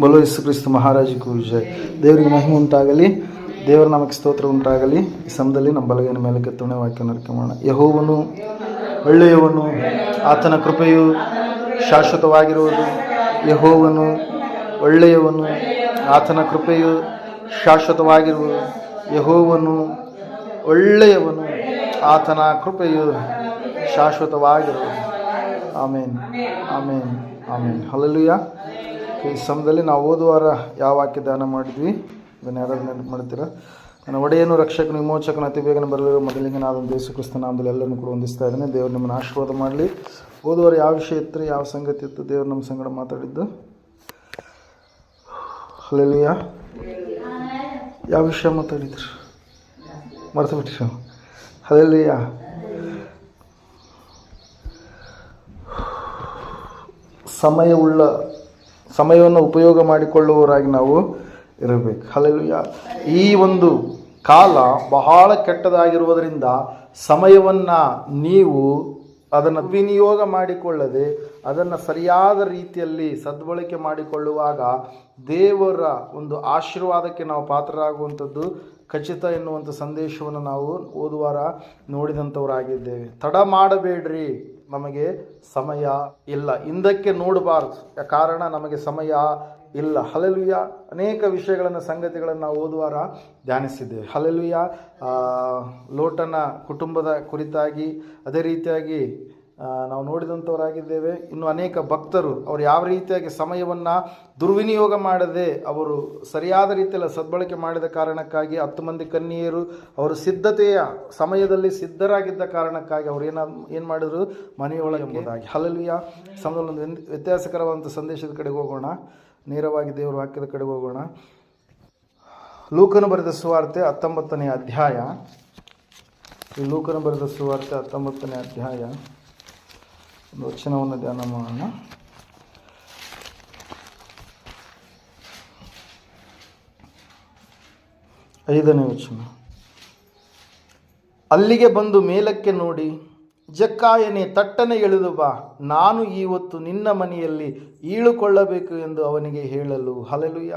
ಬಲೋ ಕ್ರಿಸ್ತು ಮಹಾರಾಜಕ್ಕೂ ವಿಜಯ ದೇವರಿಗೆ ಮಹಿಮೆ ಉಂಟಾಗಲಿ. ದೇವರ ನಮಗೆ ಸ್ತೋತ್ರ ಉಂಟಾಗಲಿ. ಈ ಸಮಯದಲ್ಲಿ ನಮ್ಮ ಬಲಗೈನ ಮೇಲೆ ಕೆತ್ತನೆ ವಾಕ್ಯ ಮಾಡೋಣ. ಯಹೋವನು, ಒಳ್ಳೆಯವನು, ಆತನ ಕೃಪೆಯು ಶಾಶ್ವತವಾಗಿರುವುದು. ಯಹೋವನು, ಒಳ್ಳೆಯವನು, ಆತನ ಕೃಪೆಯು ಶಾಶ್ವತವಾಗಿರುವುದು. ಯಹೋವನು, ಒಳ್ಳೆಯವನು, ಆತನ ಕೃಪೆಯು ಶಾಶ್ವತವಾಗಿರುವುದು. ಆಮೇನ್. ಆಮೇನ್. ಆಮೇನ್. ಹಲಲುಯ ಈ ಸಮಯದಲ್ಲಿ ನಾವು ಓದುವಾರ ಯಾವ ವಾಕ್ಯ ದಾನ ಮಾಡಿದ್ವಿ? ಅದನ್ನು ಯಾರಾದ್ರು ನೆನಪು ಮಾಡ್ತೀರಾ? ನನ್ನ ಒಡೆಯನು ರಕ್ಷಕನು ವಿಮೋಚಕನ ಅತಿ ಬೇಗನೆ ಬರಲಿರುವ ಮೊದಲಿಗೆ ನಾನು ದೇಶ ಕ್ರಿಸ್ತ ನಾಮದಲ್ಲಿ ಎಲ್ಲರನ್ನು ಕೂಡ ಹೊಂದಿಸ್ತಾ ಇದ್ದೇನೆ. ದೇವರು ನಿಮ್ಮನ್ನು ಆಶೀರ್ವಾದ ಮಾಡಲಿ. ಓದುವಾರ ಯಾವ ವಿಷಯ ಇತ್ತು, ಯಾವ ಸಂಗತಿ ಇತ್ತು? ದೇವರು ನಮ್ಮ ಸಂಗಡ ಮಾತಾಡಿದ್ದು. ಹಲಲುಯ ಯಾವ ವಿಷಯ ಮಾತಾಡಿದ್ರು? ಮರ್ತು ಬಿಟ್ಟಿರು ಸಮಯವುಳ್ಳ ಸಮಯವನ್ನು ಉಪಯೋಗ ಮಾಡಿಕೊಳ್ಳುವವರಾಗಿ ನಾವು ಇರಬೇಕು. ಹಲಲುಯ ಈ ಒಂದು ಕಾಲ ಬಹಳ ಕೆಟ್ಟದಾಗಿರುವುದರಿಂದ ಸಮಯವನ್ನು ನೀವು ಅದನ್ನು ವಿನಿಯೋಗ ಮಾಡಿಕೊಳ್ಳದೆ ಅದನ್ನು ಸರಿಯಾದ ರೀತಿಯಲ್ಲಿ ಸದ್ಬಳಕೆ ಮಾಡಿಕೊಳ್ಳುವಾಗ ದೇವರ ಒಂದು ಆಶೀರ್ವಾದಕ್ಕೆ ನಾವು ಪಾತ್ರರಾಗುವಂಥದ್ದು ಖಚಿತ ಎನ್ನುವಂಥ ಸಂದೇಶವನ್ನು ನಾವು ಓದುವಾರ ನೋಡಿದಂಥವರಾಗಿದ್ದೇವೆ. ತಡ ಮಾಡಬೇಡ್ರಿ. ನಮಗೆ ಸಮಯ ಇಲ್ಲ. ಹಿಂದಕ್ಕೆ ನೋಡಬಾರ್ದು. ಕಾರಣ ನಮಗೆ ಸಮಯ ಇಲ್ಲ. ಹಲಲುಯ ಅನೇಕ ವಿಷಯಗಳನ್ನು, ಸಂಗತಿಗಳನ್ನು ನಾವು ಓದುವಾರ ಧ್ಯಾನಿಸಿದ್ದೇವೆ. ಹಲಲುಯ ಲೋಟನ ಕುಟುಂಬದ ಕುರಿತಾಗಿ, ಅದೇ ರೀತಿಯಾಗಿ ನಾವು ನೋಡಿದಂಥವರಾಗಿದ್ದೇವೆ ಇನ್ನು ಅನೇಕ ಭಕ್ತರು ಅವರು ಯಾವ ರೀತಿಯಾಗಿ ಸಮಯವನ್ನು ದುರ್ವಿನಿಯೋಗ ಮಾಡದೆ ಅವರು ಸರಿಯಾದ ರೀತಿಯಲ್ಲಿ ಸದ್ಬಳಕೆ ಮಾಡಿದ ಕಾರಣಕ್ಕಾಗಿ ಹತ್ತು ಮಂದಿ ಕನ್ಯೆಯರು ಅವರು ಸಿದ್ಧತೆಯ ಸಮಯದಲ್ಲಿ ಸಿದ್ಧರಾಗಿದ್ದ ಕಾರಣಕ್ಕಾಗಿ ಅವರು ಏನ ಏನು ಮಾಡಿದ್ರು? ಮನೆಯೊಳಗೆ ಎಂಬುದಾಗಿ ಹಲಲ್ವಿಯ ಸಮಯದಲ್ಲಿ ಒಂದು ವ್ಯನ್- ವ್ಯತ್ಯಾಸಕರವಾದಂಥ ಸಂದೇಶದ ಕಡೆಗೆ ಹೋಗೋಣ. ನೇರವಾಗಿ ದೇವರ ವಾಕ್ಯದ ಕಡೆಗೆ ಹೋಗೋಣ. ಲೂಕನು ಬರೆದ ಸುವಾರ್ತೆ ಹತ್ತೊಂಬತ್ತನೇ ಅಧ್ಯಾಯ. ಈ ಲೂಕನು ಬರೆದ ಸುವಾರ್ತೆ ಹತ್ತೊಂಬತ್ತನೇ ಅಧ್ಯಾಯ. ಒಂದು ವಚನವನ್ನು ಧ್ಯಾನ ಮಾಡೋಣ. ಐದನೇ ವಚನ. ಅಲ್ಲಿಗೆ ಬಂದು ಮೇಲಕ್ಕೆ ನೋಡಿ, ಜಕ್ಕಾಯನೆ, ತಟ್ಟನೆ ಎಳೆದು ಬಾ. ನಾನು ಇವತ್ತು ನಿನ್ನ ಮನೆಯಲ್ಲಿ ಈಳುಕೊಳ್ಳಬೇಕು ಎಂದು ಅವನಿಗೆ ಹೇಳಲು. ಹಲಲುಯ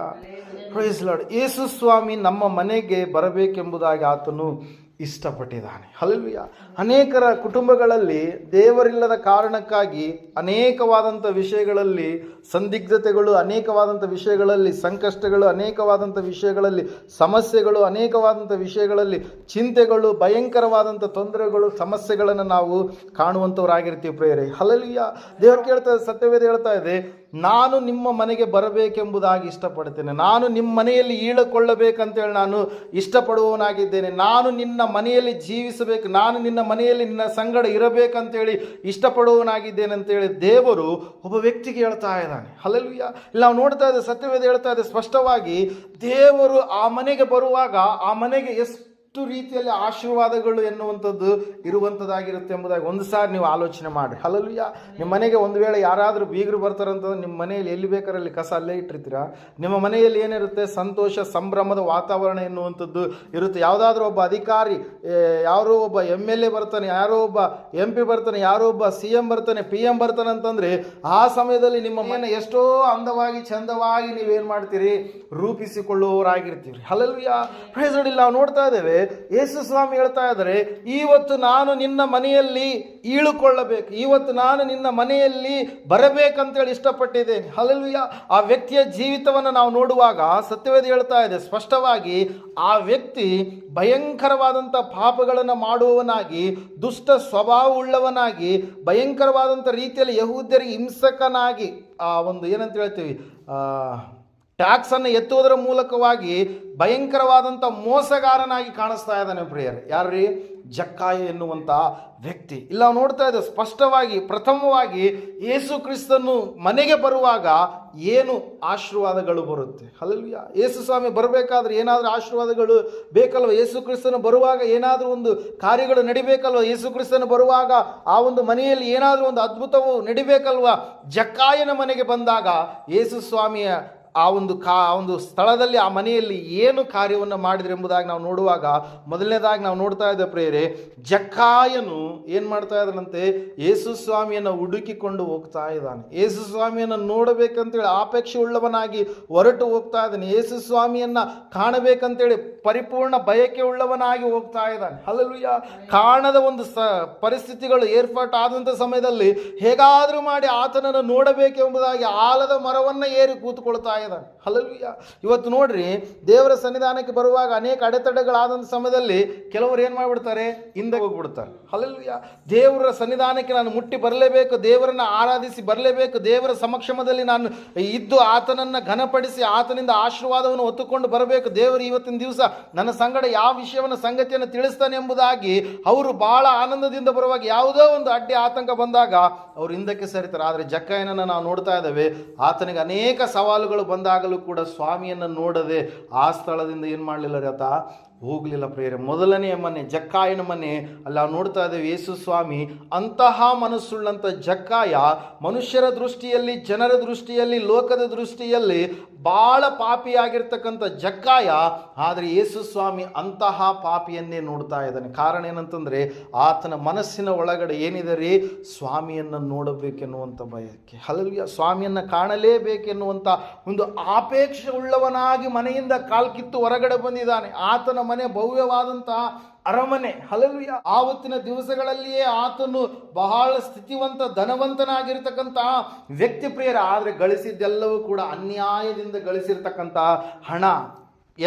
ಪ್ರೈಸ್ ಲಾಡ್ ಯೇಸು ಸ್ವಾಮಿ ನಮ್ಮ ಮನೆಗೆ ಬರಬೇಕೆಂಬುದಾಗಿ ಆತನು ಇಷ್ಟಪಟ್ಟಿದ್ದಾನೆ. ಅಲ್ವಿಯ ಅನೇಕರ ಕುಟುಂಬಗಳಲ್ಲಿ ದೇವರಿಲ್ಲದ ಕಾರಣಕ್ಕಾಗಿ ಅನೇಕವಾದಂಥ ವಿಷಯಗಳಲ್ಲಿ ಸಂದಿಗ್ಧತೆಗಳು, ಅನೇಕವಾದಂಥ ವಿಷಯಗಳಲ್ಲಿ ಸಂಕಷ್ಟಗಳು, ಅನೇಕವಾದಂಥ ವಿಷಯಗಳಲ್ಲಿ ಸಮಸ್ಯೆಗಳು, ಅನೇಕವಾದಂಥ ವಿಷಯಗಳಲ್ಲಿ ಚಿಂತೆಗಳು, ಭಯಂಕರವಾದಂಥ ತೊಂದರೆಗಳು, ಸಮಸ್ಯೆಗಳನ್ನು ನಾವು ಕಾಣುವಂಥವರಾಗಿರ್ತೀವಿ ಪ್ರೇರೆ ಹಲಲಿಯ ದೇವರು ಕೇಳ್ತಾ ಸತ್ಯವೇದ ಹೇಳ್ತಾ ಇದೆ ನಾನು ನಿಮ್ಮ ಮನೆಗೆ ಬರಬೇಕೆಂಬುದಾಗಿ ಇಷ್ಟಪಡ್ತೇನೆ. ನಾನು ನಿಮ್ಮ ಮನೆಯಲ್ಲಿ ಈಳಕೊಳ್ಳಬೇಕಂತೇಳಿ ನಾನು ಇಷ್ಟಪಡುವವನಾಗಿದ್ದೇನೆ. ನಾನು ನಿನ್ನ ಮನೆಯಲ್ಲಿ ಜೀವಿಸಬೇಕು, ನಾನು ನಿನ್ನ ಮನೆಯಲ್ಲಿ ನಿನ್ನ ಸಂಗಡ ಇರಬೇಕಂತೇಳಿ ಇಷ್ಟಪಡುವವನಾಗಿದ್ದೇನೆ ಅಂತೇಳಿ ದೇವರು ಒಬ್ಬ ವ್ಯಕ್ತಿಗೆ ಹೇಳ್ತಾ ಇದ್ದಾನೆ. ಅಲ್ಲಲ್ವಿಯ ಇಲ್ಲಿ ನಾವು ನೋಡ್ತಾ ಇದ್ದೇವೆ ಸತ್ಯವೇದ ಹೇಳ್ತಾ ಇದೆ ಸ್ಪಷ್ಟವಾಗಿ ದೇವರು ಆ ಮನೆಗೆ ಬರುವಾಗ ಆ ಮನೆಗೆ ಎಷ್ಟು ರೀತಿಯಲ್ಲಿ ಆಶೀರ್ವಾದಗಳು ಎನ್ನುವಂಥದ್ದು ಇರುವಂಥದ್ದಾಗಿರುತ್ತೆ ಎಂಬುದಾಗಿ ಒಂದು ಸಾರಿ ನೀವು ಆಲೋಚನೆ ಮಾಡಿ ಹಲಲುಯ್ಯ ನಿಮ್ಮ ಮನೆಗೆ ಒಂದು ವೇಳೆ ಯಾರಾದರೂ ಬೀಗರು ಬರ್ತಾರಂತಂದ್ರೆ ನಿಮ್ಮ ಮನೆಯಲ್ಲಿ ಎಲ್ಲಿ ಬೇಕಾರಲ್ಲಿ ಕಸ ಅಲ್ಲೇ ಇಟ್ಟಿರ್ತೀರಾ? ನಿಮ್ಮ ಮನೆಯಲ್ಲಿ ಏನಿರುತ್ತೆ? ಸಂತೋಷ, ಸಂಭ್ರಮದ ವಾತಾವರಣ ಎನ್ನುವಂಥದ್ದು ಇರುತ್ತೆ. ಯಾವುದಾದ್ರೂ ಒಬ್ಬ ಅಧಿಕಾರಿ ಯಾರೋ ಒಬ್ಬ ಎಂ ಎಲ್ ಎ ಬರ್ತಾನೆ, ಯಾರೋ ಒಬ್ಬ ಎಂ ಪಿ ಬರ್ತಾನೆ, ಯಾರೋ ಒಬ್ಬ ಸಿ ಎಂ ಬರ್ತಾನೆ ಪಿ ಎಂ ಬರ್ತಾನೆ ಅಂತಂದರೆ ಆ ಸಮಯದಲ್ಲಿ ನಿಮ್ಮ ಮನೆ ಎಷ್ಟೋ ಅಂದವಾಗಿ, ಚಂದವಾಗಿ ನೀವೇನು ಮಾಡ್ತೀರಿ? ರೂಪಿಸಿಕೊಳ್ಳುವವರಾಗಿರ್ತೀರಿ. ಹಲಲ್ವಿಯ ಪ್ರೈಸಡಿಲ್ಲ ನಾವು ನೋಡ್ತಾ ಇದ್ದೇವೆ ಯೇಸು ಸ್ವಾಮಿ ಹೇಳ್ತಾ ಇದ್ದಾರೆ ಇವತ್ತು ನಾನು ನಿನ್ನ ಮನೆಯಲ್ಲಿ ಈಳುಕೊಳ್ಳಬೇಕು ಇವತ್ತು ನಾನು ನಿನ್ನ ಮನೆಯಲ್ಲಿ ಬರಬೇಕಂತೇಳಿ ಇಷ್ಟಪಟ್ಟಿದ್ದೇನೆ. ಹಲಲ್ವಿಯ ಆ ವ್ಯಕ್ತಿಯ ಜೀವಿತವನ್ನು ನಾವು ನೋಡುವಾಗ ಸತ್ಯವೇದಿ ಹೇಳ್ತಾ ಇದೆ, ಸ್ಪಷ್ಟವಾಗಿ ಆ ವ್ಯಕ್ತಿ ಭಯಂಕರವಾದಂಥ ಪಾಪಗಳನ್ನು ಮಾಡುವವನಾಗಿ, ದುಷ್ಟ ಸ್ವಭಾವವುಳ್ಳವನಾಗಿ ಭಯಂಕರವಾದಂಥ ರೀತಿಯಲ್ಲಿ ಯಹೂದ್ಯರಿಗೆ ಹಿಂಸಕನಾಗಿ, ಆ ಒಂದು ಏನಂತ ಹೇಳ್ತೀವಿ ಟ್ಯಾಕ್ಸನ್ನು ಎತ್ತುವುದರ ಮೂಲಕವಾಗಿ ಭಯಂಕರವಾದಂಥ ಮೋಸಗಾರನಾಗಿ ಕಾಣಿಸ್ತಾ ಇದ್ದಾನೆ ಪ್ರಿಯರೇ. ಯಾರ್ರೀ? ಜಕ್ಕಾಯ ಎನ್ನುವಂಥ ವ್ಯಕ್ತಿ. ಇಲ್ಲ, ನೋಡ್ತಾ ಇದ್ದ, ಸ್ಪಷ್ಟವಾಗಿ, ಪ್ರಥಮವಾಗಿ ಯೇಸು ಕ್ರಿಸ್ತನು ಮನೆಗೆ ಬರುವಾಗ ಏನು ಆಶೀರ್ವಾದಗಳು ಬರುತ್ತೆ? ಅಲ್ಲಿ ಯೇಸು ಸ್ವಾಮಿ ಬರಬೇಕಾದ್ರೆ ಏನಾದರೂ ಆಶೀರ್ವಾದಗಳು ಬೇಕಲ್ವ? ಯೇಸು ಕ್ರಿಸ್ತನು ಬರುವಾಗ ಏನಾದರೂ ಒಂದು ಕಾರ್ಯಗಳು ನಡಿಬೇಕಲ್ವ? ಯೇಸು ಕ್ರಿಸ್ತನು ಬರುವಾಗ ಆ ಒಂದು ಮನೆಯಲ್ಲಿ ಏನಾದರೂ ಒಂದು ಅದ್ಭುತವು ನಡಿಬೇಕಲ್ವ? ಜಕ್ಕಾಯನ ಮನೆಗೆ ಬಂದಾಗ ಯೇಸು ಸ್ವಾಮಿಯ ಆ ಒಂದು ಕಾ, ಆ ಒಂದು ಸ್ಥಳದಲ್ಲಿ, ಆ ಮನೆಯಲ್ಲಿ ಏನು ಕಾರ್ಯವನ್ನು ಮಾಡಿದ್ರು ಎಂಬುದಾಗಿ ನಾವು ನೋಡುವಾಗ, ಮೊದಲನೇದಾಗಿ ನಾವು ನೋಡ್ತಾ ಇದ್ದ ಪ್ರೇರೆ ಜಕ್ಕಾಯನು ಏನು ಮಾಡ್ತಾ ಇದ್ದಾನಂತೆ, ಯೇಸು ಸ್ವಾಮಿಯನ್ನು ಹುಡುಕಿಕೊಂಡು ಹೋಗ್ತಾ ಇದ್ದಾನೆ. ಯೇಸು ಸ್ವಾಮಿಯನ್ನು ನೋಡಬೇಕಂತೇಳಿ ಆಪೇಕ್ಷೆ ಉಳ್ಳವನಾಗಿ ಹೊರಟು ಹೋಗ್ತಾ ಇದ್ದಾನೆ. ಯೇಸು ಸ್ವಾಮಿಯನ್ನು ಕಾಣಬೇಕಂತೇಳಿ ಪರಿಪೂರ್ಣ ಬಯಕೆ ಉಳ್ಳವನಾಗಿ ಹೋಗ್ತಾ ಇದ್ದಾನೆ. ಹಲಲುಯ್ಯ ಕಾಣದ ಒಂದು ಸ, ಪರಿಸ್ಥಿತಿಗಳು ಏರ್ಪಾಟಾದಂಥ ಸಮಯದಲ್ಲಿ ಹೇಗಾದರೂ ಮಾಡಿ ಆತನನ್ನು ನೋಡಬೇಕೆಂಬುದಾಗಿ ಆಲದ ಮರವನ್ನು ಏರಿ ಕೂತ್ಕೊಳ್ತಾ ಇದ್ದಾನೆ ಹಲಲುಯ್ಯ ಇವತ್ತು ನೋಡ್ರಿ, ದೇವರ ಸನ್ನಿಧಾನಕ್ಕೆ ಬರುವಾಗ ಅನೇಕ ಅಡೆತಡೆಗಳಾದಂಥ ಸಮಯದಲ್ಲಿ ಕೆಲವರು ಏನು ಮಾಡಿಬಿಡ್ತಾರೆ? ಹಿಂದೆ ಹೋಗ್ಬಿಡ್ತಾರೆ. ಹಲಲುಯ್ಯ ದೇವರ ಸನ್ನಿಧಾನಕ್ಕೆ ನಾನು ಮುಟ್ಟಿ ಬರಲೇಬೇಕು, ದೇವರನ್ನ ಆರಾಧಿಸಿ ಬರಲೇಬೇಕು, ದೇವರ ಸಮಕ್ಷಮದಲ್ಲಿ ನಾನು ಇದ್ದು ಆತನನ್ನು ಘನಪಡಿಸಿ ಆತನಿಂದ ಆಶೀರ್ವಾದವನ್ನು ಹೊತ್ತುಕೊಂಡು ಬರಬೇಕು. ದೇವರು ಇವತ್ತಿನ ದಿವಸ ನನ್ನ ಸಂಗಡ ಯಾವ ವಿಷಯವನ್ನು, ಸಂಗತಿಯನ್ನು ತಿಳಿಸ್ತಾನೆ ಎಂಬುದಾಗಿ ಅವರು ಬಹಳ ಆನಂದದಿಂದ ಬರುವಾಗ ಯಾವುದೋ ಒಂದು ಅಡ್ಡಿ, ಆತಂಕ ಬಂದಾಗ ಅವರು ಹಿಂದಕ್ಕೆ ಸರಿತಾರೆ. ಆದರೆ ಜಕ್ಕಯ್ಯನನ್ನು ನಾವು ನೋಡ್ತಾ ಇದ್ದೇವೆ, ಆತನಿಗೆ ಅನೇಕ ಸವಾಲುಗಳು ಬಂದಾಗಲೂ ಕೂಡ ಸ್ವಾಮಿಯನ್ನು ನೋಡದೆ ಆ ಸ್ಥಳದಿಂದ ಏನು ಮಾಡಲಿಲ್ಲ ರಥ ಹೋಗಲಿಲ್ಲ ಪ್ರೇರೆ ಮೊದಲನೆಯ ಮನೆ, ಜಕ್ಕಾಯನ ಮನೆ. ಅಲ್ಲ ನೋಡ್ತಾ ಇದ್ದೇವೆ, ಯೇಸು ಸ್ವಾಮಿ, ಅಂತಹ ಮನಸ್ಸುಳ್ಳಂಥ ಜಕ್ಕಾಯ ಮನುಷ್ಯರ ದೃಷ್ಟಿಯಲ್ಲಿ, ಜನರ ದೃಷ್ಟಿಯಲ್ಲಿ, ಲೋಕದ ದೃಷ್ಟಿಯಲ್ಲಿ ಭಾಳ ಪಾಪಿಯಾಗಿರ್ತಕ್ಕಂಥ ಜಕ್ಕಾಯ. ಆದರೆ ಯೇಸು ಸ್ವಾಮಿ ಅಂತಹ ಪಾಪಿಯನ್ನೇ ನೋಡ್ತಾ ಇದ್ದಾನೆ. ಕಾರಣ ಏನಂತಂದರೆ, ಆತನ ಮನಸ್ಸಿನ ಒಳಗಡೆ ಏನಿದೆ ರೀ? ಸ್ವಾಮಿಯನ್ನು ನೋಡಬೇಕೆನ್ನುವಂಥ ಬಯಕೆ. ಹಲವಿಯ ಸ್ವಾಮಿಯನ್ನು ಕಾಣಲೇಬೇಕೆನ್ನುವಂಥ ಒಂದು ಆಪೇಕ್ಷೆ ಉಳ್ಳವನಾಗಿ ಮನೆಯಿಂದ ಕಾಲ್ಕಿತ್ತು ಹೊರಗಡೆ ಬಂದಿದ್ದಾನೆ. ಆತನ ಮನೆ ಭವ್ಯವಾದಂತಹ ಅರಮನೆ. ಹಲವು ಆವತ್ತಿನ ದಿವಸಗಳಲ್ಲಿಯೇ ಆತನು ಬಹಳ ಸ್ಥಿತಿವಂತ ಧನವಂತನಾಗಿರ್ತಕ್ಕಂತಹ ವ್ಯಕ್ತಿ ಪ್ರಿಯರ ಆದರೆ ಗಳಿಸಿದ್ದೆಲ್ಲವೂ ಕೂಡ ಅನ್ಯಾಯದಿಂದ ಗಳಿಸಿರ್ತಕ್ಕಂತಹ ಹಣ.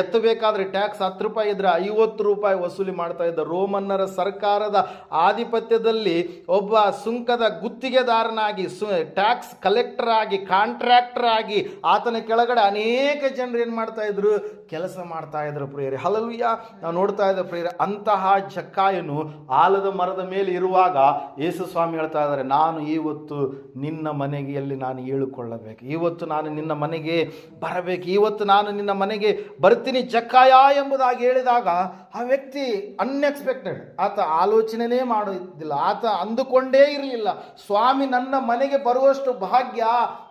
ಎತ್ತಬೇಕಾದ್ರೆ ಟ್ಯಾಕ್ಸ್ ಹತ್ತು ರೂಪಾಯಿ ಇದ್ರೆ ಐವತ್ತು ರೂಪಾಯಿ ವಸೂಲಿ ಮಾಡ್ತಾ ಇದ್ದ ರೋಮನ್ನರ ಸರ್ಕಾರದ ಆಧಿಪತ್ಯದಲ್ಲಿ ಒಬ್ಬ ಸುಂಕದ ಗುತ್ತಿಗೆದಾರನಾಗಿ ಸು, ಟ್ಯಾಕ್ಸ್ ಕಲೆಕ್ಟರ್ ಆಗಿ ಕಾಂಟ್ರಾಕ್ಟರ್ ಆಗಿ ಆತನ ಕೆಳಗಡೆ ಅನೇಕ ಜನರು ಏನು ಮಾಡ್ತಾ ಇದ್ರು? ಕೆಲಸ ಮಾಡ್ತಾ ಇದ್ರು ಪ್ರಿಯರಿ. ಹಲಲುಯ್ಯ ನಾವು ನೋಡ್ತಾ ಇದ್ದ ಪ್ರಿಯರಿ, ಅಂತಹ ಜಕ್ಕಾಯನು ಆಲದ ಮರದ ಮೇಲೆ ಇರುವಾಗ ಯೇಸು ಸ್ವಾಮಿ ಹೇಳ್ತಾ ಇದ್ದಾರೆ, ನಾನು ಇವತ್ತು ನಿನ್ನ ಮನೆಗೆಯಲ್ಲಿ ನಾನು ಏಳುಕೊಳ್ಳಬೇಕು? ಇವತ್ತು ನಾನು ನಿನ್ನ ಮನೆಗೆ ಬರಬೇಕು? ಇವತ್ತು ನಾನು ನಿನ್ನ ಮನೆಗೆ ಬರ್ತೀನಿ ಜಕ್ಕಾಯ ಎಂಬುದಾಗಿ ಹೇಳಿದಾಗ ಆ ವ್ಯಕ್ತಿ ಅನ್ಎಕ್ಸ್ಪೆಕ್ಟೆಡ್ ಆತ ಆಲೋಚನೆನೇ ಮಾಡಿದ್ದಿಲ್ಲ ಆತ ಅಂದುಕೊಂಡೇ ಇರಲಿಲ್ಲ. ಸ್ವಾಮಿ ನನ್ನ ಮನೆಗೆ ಬರುವಷ್ಟು ಭಾಗ್ಯ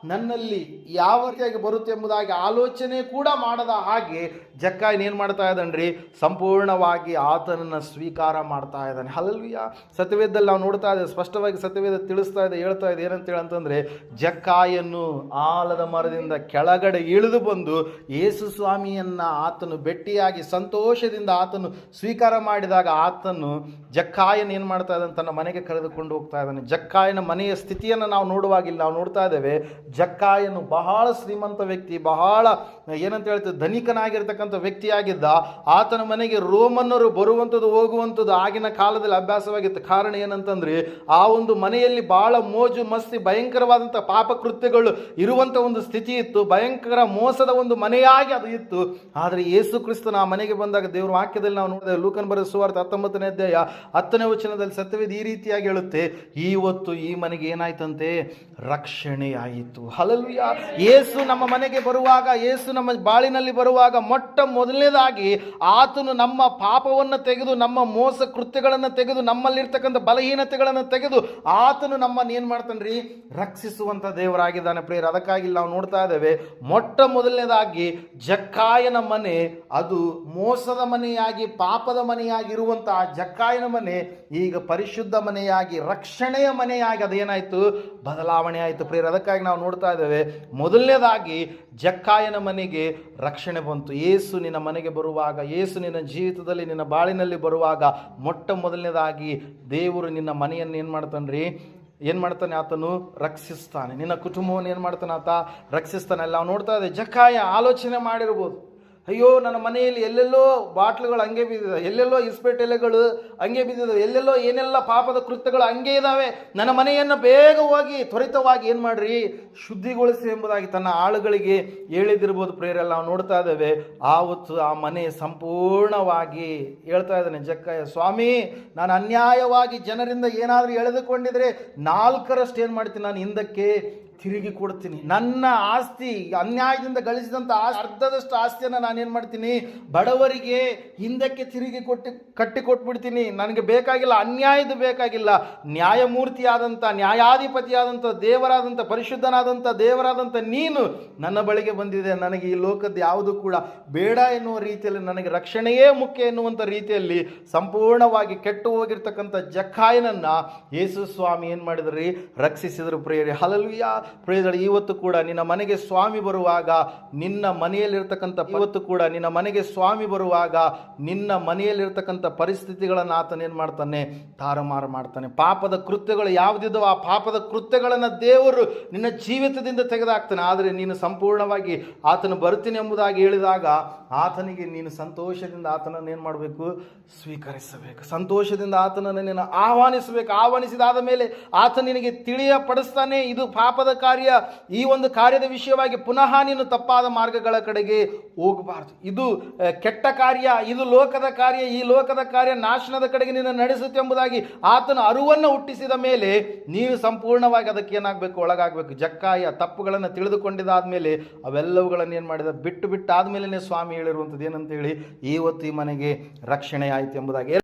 ನನ್ನಲ್ಲಿ ಯಾವ ರೀತಿಯಾಗಿ ಬರುತ್ತೆ ಎಂಬುದಾಗಿ ಆಲೋಚನೆ ಕೂಡ ಮಾಡದ ಹಾಗೆ ಜಕ್ಕಾಯ್ ಏನು ಮಾಡ್ತಾ ಇದ್ದಾನ್ರಿ? ಸಂಪೂರ್ಣವಾಗಿ ಆತನನ್ನು ಸ್ವೀಕಾರ ಮಾಡ್ತಾ ಇದ್ದಾನೆ. ಅಲ್ವಿಯ ಸತ್ಯವೇದಲ್ಲಿ ನಾವು ನೋಡ್ತಾ ಇದ್ದೇವೆ, ಸ್ಪಷ್ಟವಾಗಿ ಸತ್ಯವೇದ ತಿಳಿಸ್ತಾ ಇದೆ, ಹೇಳ್ತಾ ಇದೆ, ಏನಂತೇಳಿ ಅಂತಂದರೆ ಜಕ್ಕಾಯನ್ನು ಆಲದ ಮರದಿಂದ ಕೆಳಗಡೆ ಇಳಿದು ಬಂದು ಯೇಸು ಸ್ವಾಮಿಯನ್ನು ಆತನು ಭೆಟ್ಟಿಯಾಗಿ ಸಂತೋಷದಿಂದ ಆತನು ಸ್ವೀಕಾರ ಮಾಡಿದಾಗ ಆತನು ಜಕ್ಕಾಯನ ಏನು ಮಾಡ್ತಾ ಇದ್ದಾನೆ? ತನ್ನ ಮನೆಗೆ ಕರೆದುಕೊಂಡು ಹೋಗ್ತಾ ಇದ್ದಾನೆ. ಜಕ್ಕಾಯನ ಮನೆಯ ಸ್ಥಿತಿಯನ್ನು ನಾವು ನೋಡುವಾಗಿಲ್ಲ. ನಾವು ನೋಡ್ತಾ ಇದ್ದೇವೆ, ಜಕ್ಕಾಯನು ಬಹಳ ಶ್ರೀಮಂತ ವ್ಯಕ್ತಿ, ಬಹಳ ಏನಂತ ಹೇಳ್ತೀವಿ, ಧನಿಕನಾಗಿರ್ತಕ್ಕಂಥ ವ್ಯಕ್ತಿಯಾಗಿದ್ದ. ಆತನ ಮನೆಗೆ ರೋಮನ್ನರು ಬರುವಂಥದ್ದು, ಹೋಗುವಂಥದ್ದು ಆಗಿನ ಕಾಲದಲ್ಲಿ ಅಭ್ಯಾಸವಾಗಿತ್ತು. ಕಾರಣ ಏನಂತಂದ್ರೆ, ಆ ಒಂದು ಮನೆಯಲ್ಲಿ ಬಹಳ ಮೋಜು, ಮಸ್ತಿ, ಭಯಂಕರವಾದಂಥ ಪಾಪಕೃತ್ಯಗಳು ಇರುವಂಥ ಒಂದು ಸ್ಥಿತಿ ಇತ್ತು. ಭಯಂಕರ ಮೋಸದ ಒಂದು ಮನೆಯಾಗಿ ಅದು ಇತ್ತು. ಆದರೆ ಯೇಸು ಕ್ರಿಸ್ತನ ಆ ಮನೆಗೆ ಬಂದಾಗ ದೇವರ ವಾಕ್ಯದಲ್ಲಿ ನಾವು ನೋಡಿದೆ, ಲೂಕನ್ ಬರೆದ ಸುವಾರ್ಥ ಹತ್ತೊಂಬತ್ತನೇ ಅಧ್ಯಾಯ ಹತ್ತನೇ ವಚನದಲ್ಲಿ ಸತ್ಯವೇದ ಈ ರೀತಿಯಾಗಿ ಹೇಳುತ್ತೆ ಇವತ್ತು ಈ ಮನೆಗೆ ಏನಾಯ್ತಂತೆ? ರಕ್ಷಣೆಯಾಯಿತು. ಹಲಲ್ವಿಯ ಏಸು ನಮ್ಮ ಮನೆಗೆ ಬರುವಾಗ, ಏಸು ನಮ್ಮ ಬಾಳಿನಲ್ಲಿ ಬರುವಾಗ ಮೊಟ್ಟ ಮೊದಲನೇದಾಗಿ ಆತನು ನಮ್ಮ ಪಾಪವನ್ನು ತೆಗೆದು, ನಮ್ಮ ಮೋಸ ಕೃತ್ಯಗಳನ್ನು ತೆಗೆದು, ನಮ್ಮಲ್ಲಿರ್ತಕ್ಕಂಥ ಬಲಹೀನತೆಗಳನ್ನು ತೆಗೆದು ಆತನು ನಮ್ಮನ್ನು ಏನು ಮಾಡ್ತಾನ್ರಿ? ರಕ್ಷಿಸುವಂಥ ದೇವರಾಗಿದ್ದಾನೆ ಪ್ರಿಯರ್. ಅದಕ್ಕಾಗಿ ನಾವು ನೋಡ್ತಾ ಇದ್ದೇವೆ, ಮೊಟ್ಟ ಮೊದಲನೇದಾಗಿ ಜಕ್ಕಾಯನ ಮನೆ ಅದು ಮೋಸದ ಮನೆಯಾಗಿ ಪಾಪದ ಮನೆಯಾಗಿರುವಂತಹ ಜಕ್ಕಾಯನ ಮನೆ ಈಗ ಪರಿಶುದ್ಧ ಮನೆಯಾಗಿ, ರಕ್ಷಣೆಯ ಮನೆಯಾಗಿ ಅದೇನಾಯಿತು? ಬದಲಾವಣೆ ಆಯಿತು ಪ್ರೇರ ಅದಕ್ಕಾಗಿ ನಾವು ನೋಡ್ತಾ ಇದ್ದೇವೆ, ಮೊದಲನೇದಾಗಿ ಜಕ್ಕಾಯನ ಮನೆಗೆ ರಕ್ಷಣೆ ಬಂತು. ಏಸು ನಿನ್ನ ಮನೆಗೆ ಬರುವಾಗ, ಏಸು ನಿನ್ನ ಜೀವಿತದಲ್ಲಿ ನಿನ್ನ ಬಾಳಿನಲ್ಲಿ ಬರುವಾಗ ಮೊಟ್ಟ ಮೊದಲನೇದಾಗಿ ದೇವರು ನಿನ್ನ ಮನೆಯನ್ನು ಏನು ಮಾಡ್ತಾನ್ರಿ? ಏನು ಮಾಡ್ತಾನೆ ಆತನು? ರಕ್ಷಿಸ್ತಾನೆ. ನಿನ್ನ ಕುಟುಂಬವನ್ನು ಏನು ಮಾಡ್ತಾನೆ ಆತ? ರಕ್ಷಿಸ್ತಾನೆ. ಅಲ್ಲಿ ನಾವು ನೋಡ್ತಾ ಇದ್ದೆ ಜಕ್ಕಾಯ ಆಲೋಚನೆ ಮಾಡಿರ್ಬೋದು. ಅಯ್ಯೋ, ನನ್ನ ಮನೆಯಲ್ಲಿ ಎಲ್ಲೆಲ್ಲೋ ಬಾಟ್ಲುಗಳು ಹಂಗೆ ಬಿದ್ದಿದೆ, ಎಲ್ಲೆಲ್ಲೋ ಇಸ್ಪೆಟೆಲೆಗಳು ಹಂಗೆ ಬಿದ್ದಿದ್ದಾವೆ ಎಲ್ಲೆಲ್ಲೋ ಏನೆಲ್ಲ ಪಾಪದ ಕೃತ್ಯಗಳು ಹಂಗೆ ಇದ್ದಾವೆ ನನ್ನ ಮನೆಯನ್ನು ಬೇಗವಾಗಿ ತ್ವರಿತವಾಗಿ ಏನು ಮಾಡ್ರಿ? ಶುದ್ಧಿಗೊಳಿಸಿ ಎಂಬುದಾಗಿ ತನ್ನ ಆಳುಗಳಿಗೆ ಹೇಳಿದಿರ್ಬೋದು ಪ್ರೇರೆಲ್ಲ ನಾವು ನೋಡ್ತಾ ಇದ್ದೇವೆ, ಆವತ್ತು ಆ ಮನೆ ಸಂಪೂರ್ಣವಾಗಿ ಹೇಳ್ತಾ ಇದ್ದಾನೆ, ಜಕ್ಕಯ್ಯ, ಸ್ವಾಮಿ, ನಾನು ಅನ್ಯಾಯವಾಗಿ ಜನರಿಂದ ಏನಾದರೂ ಎಳೆದುಕೊಂಡಿದ್ರೆ ನಾಲ್ಕರಷ್ಟು ಏನು ಮಾಡ್ತೀನಿ ನಾನು ಹಿಂದಕ್ಕೆ? ತಿರುಗಿ ಕೊಡ್ತೀನಿ. ನನ್ನ ಆಸ್ತಿ, ಅನ್ಯಾಯದಿಂದ ಗಳಿಸಿದಂಥ ಅರ್ಧದಷ್ಟು ಆಸ್ತಿಯನ್ನು ನಾನೇನು ಮಾಡ್ತೀನಿ? ಬಡವರಿಗೆ ಹಿಂದಕ್ಕೆ ತಿರುಗಿ ಕೊಟ್ಟು, ಕಟ್ಟಿ ಕೊಟ್ಬಿಡ್ತೀನಿ. ನನಗೆ ಬೇಕಾಗಿಲ್ಲ ಅನ್ಯಾಯದ ಬೇಕಾಗಿಲ್ಲ. ನ್ಯಾಯಮೂರ್ತಿಯಾದಂಥ ನ್ಯಾಯಾಧಿಪತಿಯಾದಂಥ ದೇವರಾದಂಥ ಪರಿಶುದ್ಧನಾದಂಥ ದೇವರಾದಂಥ ನೀನು ನನ್ನ ಬಳಿಗೆ ಬಂದಿದೆ. ನನಗೆ ಈ ಲೋಕದ ಯಾವುದು ಕೂಡ ಬೇಡ ಎನ್ನುವ ರೀತಿಯಲ್ಲಿ ನನಗೆ ರಕ್ಷಣೆಯೇ ಮುಖ್ಯ ಎನ್ನುವಂಥ ರೀತಿಯಲ್ಲಿ ಸಂಪೂರ್ಣವಾಗಿ ಕೆಟ್ಟು ಹೋಗಿರ್ತಕ್ಕಂಥ ಜಖಾಯನನ್ನು ಯೇಸು ಸ್ವಾಮಿ ಏನು ಮಾಡಿದ್ರಿ? ರಕ್ಷಿಸಿದರು ಪ್ರಿಯರೇ. ಹಲಲುಯ್ಯ ಪ್ರಿಯರೇ ಇವತ್ತು ಕೂಡ ನಿನ್ನ ಮನೆಗೆ ಸ್ವಾಮಿ ಬರುವಾಗ ನಿನ್ನ ಮನೆಯಲ್ಲಿರ್ತಕ್ಕಂಥ ಇವತ್ತು ಕೂಡ ನಿನ್ನ ಮನೆಗೆ ಸ್ವಾಮಿ ಬರುವಾಗ ನಿನ್ನ ಮನೆಯಲ್ಲಿರ್ತಕ್ಕಂಥ ಪರಿಸ್ಥಿತಿಗಳನ್ನು ಆತನ ಏನು ಮಾಡ್ತಾನೆ? ತಾರಮಾರು ಮಾಡ್ತಾನೆ. ಪಾಪದ ಕೃತ್ಯಗಳು ಯಾವುದಿದ್ದವೋ ಆ ಪಾಪದ ಕೃತ್ಯಗಳನ್ನು ದೇವರು ನಿನ್ನ ಜೀವಿತದಿಂದ ತೆಗೆದಾಕ್ತಾನೆ. ಆದರೆ ನೀನು ಸಂಪೂರ್ಣವಾಗಿ ಆತನು ಬರ್ತೀನಿ ಎಂಬುದಾಗಿ ಹೇಳಿದಾಗ ಆತನಿಗೆ ನೀನು ಸಂತೋಷದಿಂದ ಆತನನ್ನು ಏನು ಮಾಡಬೇಕು? ಸ್ವೀಕರಿಸಬೇಕು. ಸಂತೋಷದಿಂದ ಆತನನ್ನು ನೀನು ಆಹ್ವಾನಿಸಬೇಕು. ಆಹ್ವಾನಿಸಿದಾದ ಮೇಲೆ ಆತ ನಿನಗೆ ತಿಳಿಯಪಡಿಸ್ತಾನೆ, ಇದು ಪಾಪದ ಕಾರ್ಯ, ಈ ಒಂದು ಕಾರ್ಯದ ವಿಷಯವಾಗಿ ಪುನಃ ನೀನು ತಪ್ಪಾದ ಮಾರ್ಗಗಳ ಕಡೆಗೆ ಹೋಗಬಾರ್ದು. ಇದು ಕೆಟ್ಟ ಕಾರ್ಯ, ಇದು ಲೋಕದ ಕಾರ್ಯ, ಈ ಲೋಕದ ಕಾರ್ಯ ನಾಶನದ ಕಡೆಗೆ ನಿನ್ನ ನಡೆಸುತ್ತೆ ಎಂಬುದಾಗಿ ಆತನ ಅರುವನ್ನು ಹುಟ್ಟಿಸಿದ ಮೇಲೆ ನೀವು ಸಂಪೂರ್ಣವಾಗಿ ಅದಕ್ಕೆ ಏನಾಗಬೇಕು, ಒಳಗಾಗಬೇಕು. ಜಕ್ಕಾಯ ತಪ್ಪುಗಳನ್ನು ತಿಳಿದುಕೊಂಡಿದ್ದಾದ ಮೇಲೆ ಅವೆಲ್ಲವುಗಳನ್ನು ಏನು ಮಾಡಿದ? ಬಿಟ್ಟು ಬಿಟ್ಟು ಆದಮೇಲೆ ಸ್ವಾಮಿ ಹೇಳಿರುವಂಥದ್ದು ಏನಂತ ಹೇಳಿ ಇವತ್ತು ಈ ಮನೆಗೆ ರಕ್ಷಣೆ ಆಯಿತು ಎಂಬುದಾಗಿ.